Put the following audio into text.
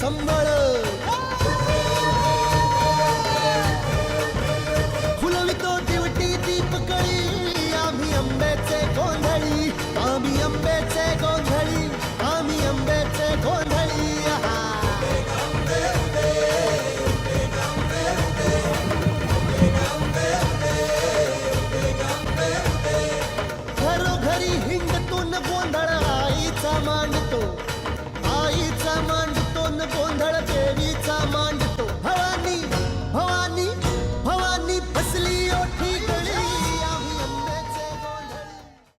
संबळ फुलवितो दिवटी दीपकळी आम्ही आंब्याचे घरोघरी हिंडतून गोंधळ आईचा मानतो.